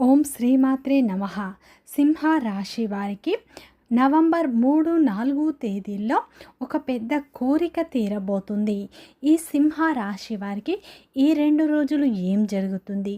ఓం శ్రీమాత్రే నమ. సింహ రాశి వారికి నవంబర్ మూడు నాలుగు తేదీల్లో ఒక పెద్ద కోరిక తీరబోతుంది. ఈ సింహ రాశి వారికి ఈ రెండు రోజులు ఏం జరుగుతుంది?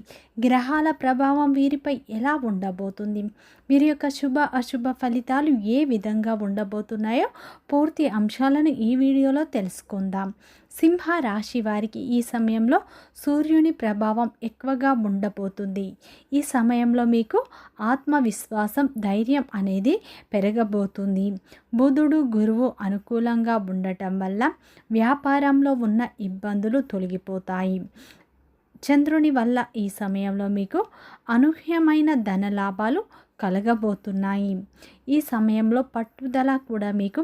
గ్రహాల ప్రభావం వీరిపై ఎలా ఉండబోతుంది? వీరి యొక్క శుభ అశుభ ఫలితాలు ఏ విధంగా ఉండబోతున్నాయో పూర్తి అంశాలను ఈ వీడియోలో తెలుసుకుందాం. సింహ రాశి వారికి ఈ సమయంలో సూర్యుని ప్రభావం ఎక్కువగా ఉండబోతుంది. ఈ సమయంలో మీకు ఆత్మవిశ్వాసం ధైర్యం అనేది పెరగబోతుంది. బుధుడు గురువు అనుకూలంగా ఉండటం వల్ల వ్యాపారంలో ఉన్న ఇబ్బందులు తొలగిపోతాయి. చంద్రుని వల్ల ఈ సమయంలో మీకు అనూహ్యమైన ధన లాభాలు కలగబోతున్నాయి. ఈ సమయంలో పట్టుదల కూడా మీకు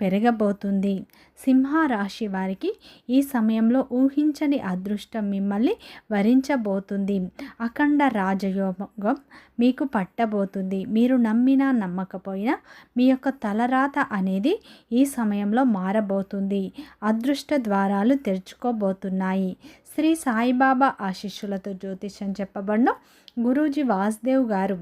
పెరగబోతుంది. సింహరాశి వారికి ఈ సమయంలో ఊహించని అదృష్టం మిమ్మల్ని వరించబోతుంది. అఖండ రాజయోగం మీకు పట్టబోతుంది. మీరు నమ్మినా నమ్మకపోయినా మీ యొక్క తలరాత అనేది ఈ సమయంలో మారబోతుంది. అదృష్ట ద్వారాలు తెరుచుకోబోతున్నాయి. శ్రీ సాయిబాబా ఆశీస్సులతో జ్యోతిష్యం చెప్పబడిన. గురూజీ వాసుదేవ్ గారు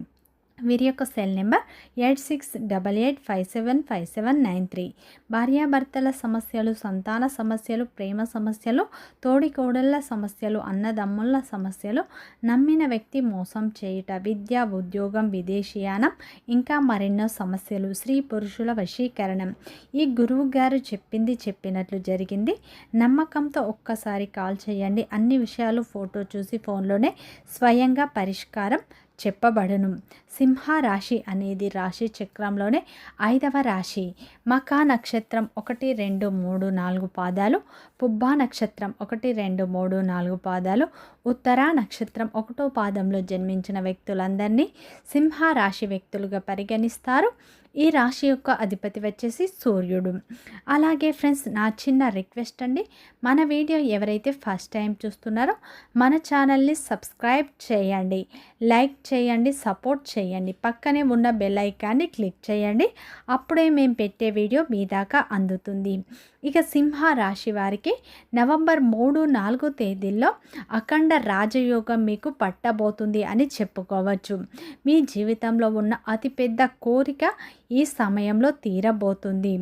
వీరి యొక్క cell number eight six double eight five seven five seven nine three. భార్యాభర్తల సమస్యలు సంతాన సమస్యలు ప్రేమ సమస్యలు తోడికోడళ్ళ సమస్యలు అన్నదమ్ముళ్ళ సమస్యలు నమ్మిన వ్యక్తి మోసం చేయుట విద్య ఉద్యోగం విదేశీయానం ఇంకా మరెన్నో సమస్యలు స్త్రీ పురుషుల వశీకరణం. ఈ గురువు గారు చెప్పింది చెప్పినట్లు జరిగింది. నమ్మకంతో ఒక్కసారి కాల్ చేయండి. అన్ని విషయాలు ఫోటో చూసి ఫోన్లోనే స్వయంగా పరిష్కారం చెప్పబడను. సింహ రాశి అనేది రాశి చక్రంలోనే ఐదవ రాశి. మకా నక్షత్రం ఒకటి రెండు మూడు నాలుగు పాదాలు. పుబ్బా నక్షత్రం ఒకటి రెండు మూడు నాలుగు పాదాలు. ఉత్తరా నక్షత్రం ఒకటో పాదంలో జన్మించిన వ్యక్తులందరినీ సింహ రాశి వ్యక్తులుగా పరిగణిస్తారు. ఈ రాశి యొక్క అధిపతి వచ్చేసి సూర్యుడు. అలాగే ఫ్రెండ్స్ నా చిన్న రిక్వెస్ట్ అండి. మన వీడియో ఎవరైతే ఫస్ట్ టైం చూస్తున్నారో మన ఛానల్ని సబ్స్క్రైబ్ చేయండి. లైక్ చేయండి సపోర్ట్ చేయండి. పక్కనే ఉన్న బెల్ ఐకాన్ని క్లిక్ చేయండి. అప్పుడే మేము పెట్టే వీడియో మీ దాకా అందుతుంది. ఇక సింహ రాశి వారికి నవంబర్ మూడు నాలుగు తేదీల్లో అఖండ రాజయోగం మీకు పట్టబోతుంది అని చెప్పుకోవచ్చు. మీ జీవితంలో ఉన్న అతిపెద్ద కోరిక ఈ సమయంలో తీరబోతుంది.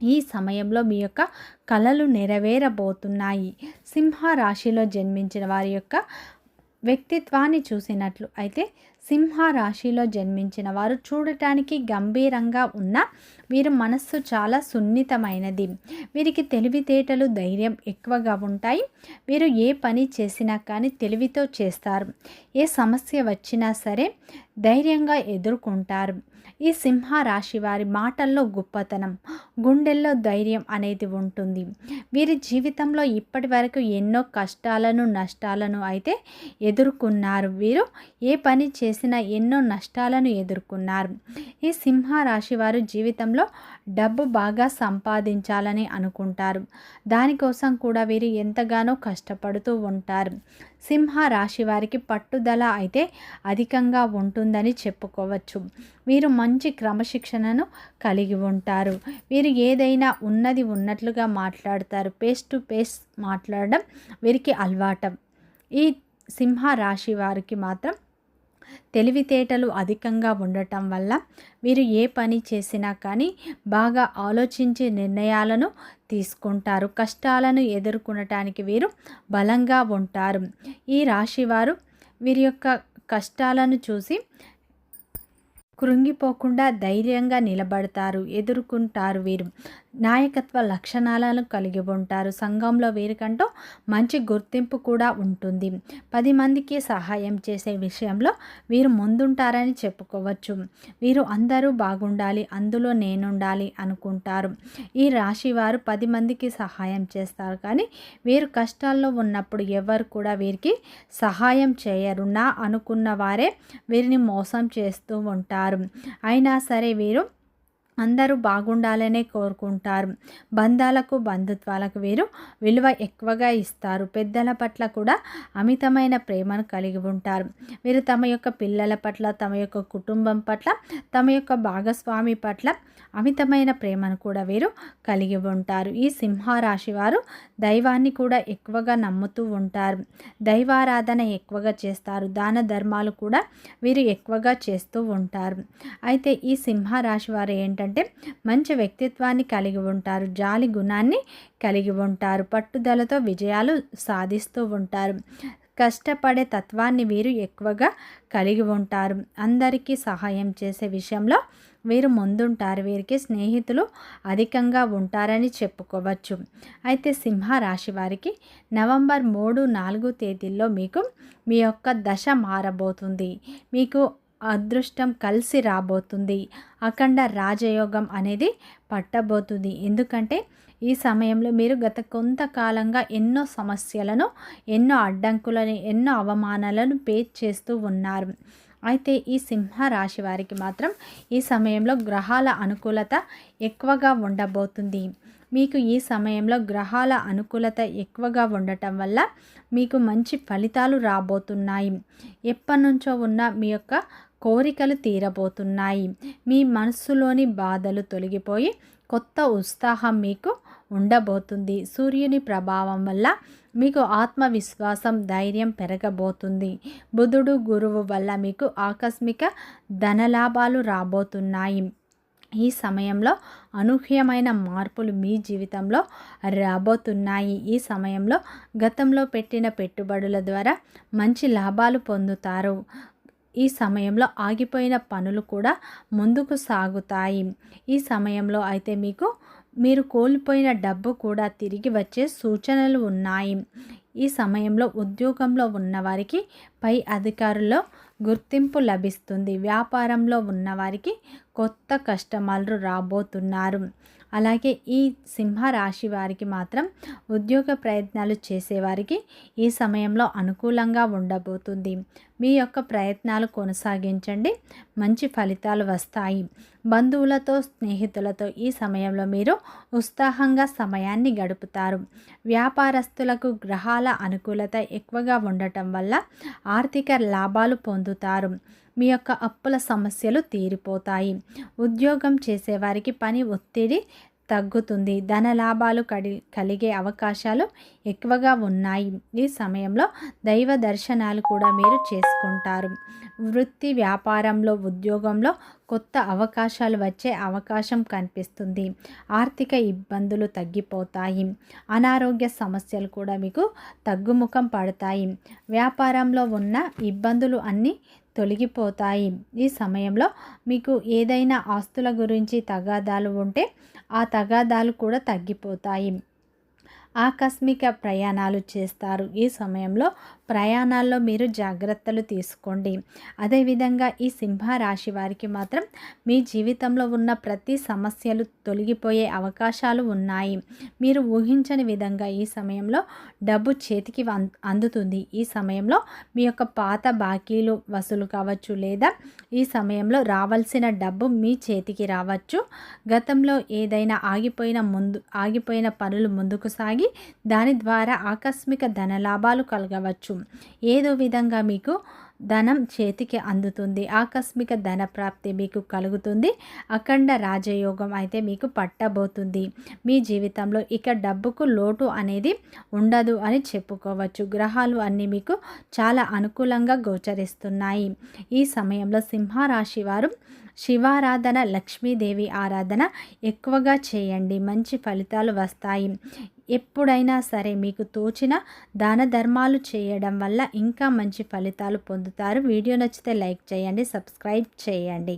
ఈ సమయంలో మీ యొక్క కళలు నెరవేరబోతున్నాయి. సింహ రాశిలో జన్మించిన వారి యొక్క వ్యక్తిత్వాన్ని చూసినట్లు. అయితే సింహ రాశిలో జన్మించిన వారు చూడటానికి గంభీరంగా ఉన్న వీరి మనస్సు చాలా సున్నితమైనది. వీరికి తెలివితేటలు ధైర్యం ఎక్కువగా ఉంటాయి. వీరు ఏ పని చేసినా కానీ తెలివితో చేస్తారు. ఏ సమస్య వచ్చినా సరే ధైర్యంగా ఎదుర్కొంటారు. ఈ సింహ రాశి వారి మాటల్లో గొప్పతనం గుండెల్లో ధైర్యం అనేది ఉంటుంది. వీరి జీవితంలో ఇప్పటి వరకు ఎన్నో కష్టాలను నష్టాలను అయితే ఎదుర్కొన్నారు. వీరు ఏ పని చేసినా ఎన్నో నష్టాలను ఎదుర్కొన్నారు. ఈ సింహ రాశి వారు జీవితంలో డబ్బు బాగా సంపాదించాలని అనుకుంటారు. దానికోసం కూడా వీరు ఎంతగానో కష్టపడుతూ ఉంటారు. సింహ రాశి వారికి పట్టుదల అయితే అధికంగా ఉంటుంది. ఉంటుందని చెప్పుకోవచ్చు. వీరు మంచి క్రమశిక్షణను కలిగి ఉంటారు. వీరు ఏదైనా ఉన్నది ఉన్నట్లుగా మాట్లాడతారు. పేస్ టు పేస్ మాట్లాడడం వీరికి అలవాటం. ఈ సింహ రాశి వారికి మాత్రం తెలివితేటలు అధికంగా ఉండటం వల్ల వీరు ఏ పని చేసినా కానీ బాగా ఆలోచించి నిర్ణయాలను తీసుకుంటారు. కష్టాలను ఎదుర్కొనటానికి వీరు బలంగా ఉంటారు. ఈ రాశివారు వీరి యొక్క కష్టాలను చూసి కృంగిపోకుండా ధైర్యంగా నిలబడతారు ఎదుర్కొంటారు వీరు. నాయకత్వ లక్షణాలను కలిగి ఉంటారు. సంఘంలో వీరికంటూ మంచి గుర్తింపు కూడా ఉంటుంది. పది మందికి సహాయం చేసే విషయంలో వీరు ముందుంటారని చెప్పుకోవచ్చు. వీరు అందరూ బాగుండాలి అందులో నేనుండాలి అనుకుంటారు. ఈ రాశి వారు పది మందికి సహాయం చేస్తారు. కానీ వీరు కష్టాల్లో ఉన్నప్పుడు ఎవరు కూడా వీరికి సహాయం చేయరు నా అనుకున్న వారే వీరిని మోసం చేస్తూ ఉంటారు. అయినా సరే వీరు అందరూ బాగుండాలనే కోరుకుంటారు. బంధాలకు బంధుత్వాలకు వీరు విలువ ఎక్కువగా ఇస్తారు. పెద్దల పట్ల కూడా అమితమైన ప్రేమను కలిగి ఉంటారు. వీరు తమ యొక్క పిల్లల పట్ల తమ యొక్క కుటుంబం పట్ల తమ యొక్క భాగస్వామి పట్ల అమితమైన ప్రేమను కూడా వీరు కలిగి ఉంటారు. ఈ సింహరాశి వారు దైవాన్ని కూడా ఎక్కువగా నమ్ముతూ ఉంటారు. దైవారాధన ఎక్కువగా చేస్తారు. దాన ధర్మాలు కూడా వీరు ఎక్కువగా చేస్తూ ఉంటారు. అయితే ఈ సింహరాశి వారు ఏంటంటే మంచి వ్యక్తిత్వాన్ని కలిగి ఉంటారు జాలి గుణాన్ని కలిగి ఉంటారు పట్టుదలతో విజయాలు సాధిస్తూ ఉంటారు. కష్టపడే తత్వాన్ని వీరు ఎక్కువగా కలిగి ఉంటారు. అందరికీ సహాయం చేసే విషయంలో వీరు ముందుంటారు. వీరికి స్నేహితులు అధికంగా ఉంటారని చెప్పుకోవచ్చు. అయితే సింహ రాశి వారికి నవంబర్ మూడు నాలుగు తేదీల్లో మీకు మీ యొక్క దశ మారబోతుంది. మీకు అదృష్టం కలిసి రాబోతుంది. అఖండ రాజయోగం అనేది పట్టబోతుంది. ఎందుకంటే ఈ సమయంలో మీరు గత కొంతకాలంగా ఎన్నో సమస్యలను ఎన్నో అడ్డంకులను ఎన్నో అవమానాలను పేచ్ చేస్తూ ఉన్నారు. అయితే ఈ సింహ రాశి వారికి మాత్రం ఈ సమయంలో గ్రహాల అనుకూలత ఎక్కువగా ఉండబోతుంది. మీకు ఈ సమయంలో గ్రహాల అనుకూలత ఎక్కువగా ఉండటం వల్ల మీకు మంచి ఫలితాలు రాబోతున్నాయి. ఎప్పటినుంచో ఉన్న మీ యొక్క కోరికలు తీరబోతున్నాయి. మీ మనస్సులోని బాధలు తొలగిపోయి కొత్త ఉత్సాహం మీకు ఉండబోతుంది. సూర్యుని ప్రభావం వల్ల మీకు ఆత్మవిశ్వాసం ధైర్యం పెరగబోతుంది. బుధుడు గురువు వల్ల మీకు ఆకస్మిక ధనలాభాలు రాబోతున్నాయి. ఈ సమయంలో అనూహ్యమైన మార్పులు మీ జీవితంలో రాబోతున్నాయి. ఈ సమయంలో గతంలో పెట్టిన పెట్టుబడుల ద్వారా మంచి లాభాలు పొందుతారు. ఈ సమయంలో ఆగిపోయిన పనులు కూడా ముందుకు సాగుతాయి. ఈ సమయంలో అయితే మీకు మీరు కోల్పోయిన డబ్బు కూడా తిరిగి వచ్చే సూచనలు ఉన్నాయి. ఈ సమయంలో ఉద్యోగంలో ఉన్నవారికి పై అధికారుల్లో గుర్తింపు లభిస్తుంది. వ్యాపారంలో ఉన్నవారికి కొత్త కస్టమర్లు రాబోతున్నారు. అలాగే ఈ సింహ రాశి వారికి మాత్రం ఉద్యోగ ప్రయత్నాలు చేసేవారికి ఈ సమయంలో అనుకూలంగా ఉండబోతుంది. మీ యొక్క ప్రయత్నాలు కొనసాగించండి. మంచి ఫలితాలు వస్తాయి. బంధువులతో స్నేహితులతో ఈ సమయంలో మీరు ఉత్సాహంగా సమయాన్ని గడుపుతారు. వ్యాపారస్తులకు గ్రహాల అనుకూలత ఎక్కువగా ఉండటం వల్ల ఆర్థిక లాభాలు పొందుతారు. మీ యొక్క అప్పుల సమస్యలు తీరిపోతాయి. ఉద్యోగం చేసేవారికి పని ఒత్తిడి తగ్గుతుంది. ధన లాభాలు కడి కలిగే అవకాశాలు ఎక్కువగా ఉన్నాయి. ఈ సమయంలో దైవ దర్శనాలు కూడా మీరు చేసుకుంటారు. వృత్తి వ్యాపారంలో ఉద్యోగంలో కొత్త అవకాశాలు వచ్చే అవకాశం కనిపిస్తుంది. ఆర్థిక ఇబ్బందులు తగ్గిపోతాయి. అనారోగ్య సమస్యలు కూడా మీకు తగ్గుముఖం పడతాయి. వ్యాపారంలో ఉన్న ఇబ్బందులు అన్నీ తొలగిపోతాయి. ఈ సమయంలో మీకు ఏదైనా ఆస్తుల గురించి తగాదాలు ఉంటే ఆ తగాదాలు కూడా తగ్గిపోతాయి. ఆకస్మిక ప్రయాణాలు చేస్తారు. ఈ సమయంలో ప్రయాణాల్లో మీరు జాగ్రత్తలు తీసుకోండి. అదేవిధంగా ఈ సింహరాశి వారికి మాత్రం మీ జీవితంలో ఉన్న ప్రతి సమస్యలు తొలగిపోయే అవకాశాలు ఉన్నాయి. మీరు ఊహించని విధంగా ఈ సమయంలో డబ్బు చేతికి అందుతుంది. ఈ సమయంలో మీ యొక్క పాత బాకీలు వసూలు కావచ్చు లేదా ఈ సమయంలో రావాల్సిన డబ్బు మీ చేతికి రావచ్చు. గతంలో ఏదైనా ఆగిపోయిన ముందు ఆగిపోయిన పనులు ముందుకు సాగి దాని ద్వారా ఆకస్మిక ధనలాభాలు కలగవచ్చు. ఏదో విధంగా మీకు ధనం చేతికి అందుతుంది. ఆకస్మిక ధన ప్రాప్తి మీకు కలుగుతుంది. అఖండ రాజయోగం అయితే మీకు పట్టబోతుంది. మీ జీవితంలో ఇక డబ్బుకు లోటు అనేది ఉండదు అని చెప్పుకోవచ్చు. గ్రహాలు అన్నీ మీకు చాలా అనుకూలంగా గోచరిస్తున్నాయి. ఈ సమయంలో సింహరాశి వారు శివారాధన లక్ష్మీదేవి ఆరాధన ఎక్కువగా చేయండి. మంచి ఫలితాలు వస్తాయి. ఎప్పుడైనా సరే మీకు తోచిన దాన ధర్మాలు చేయడం వల్ల ఇంకా మంచి ఫలితాలు పొందుతారు. వీడియో నచ్చితే లైక్ చేయండి సబ్స్క్రైబ్ చేయండి.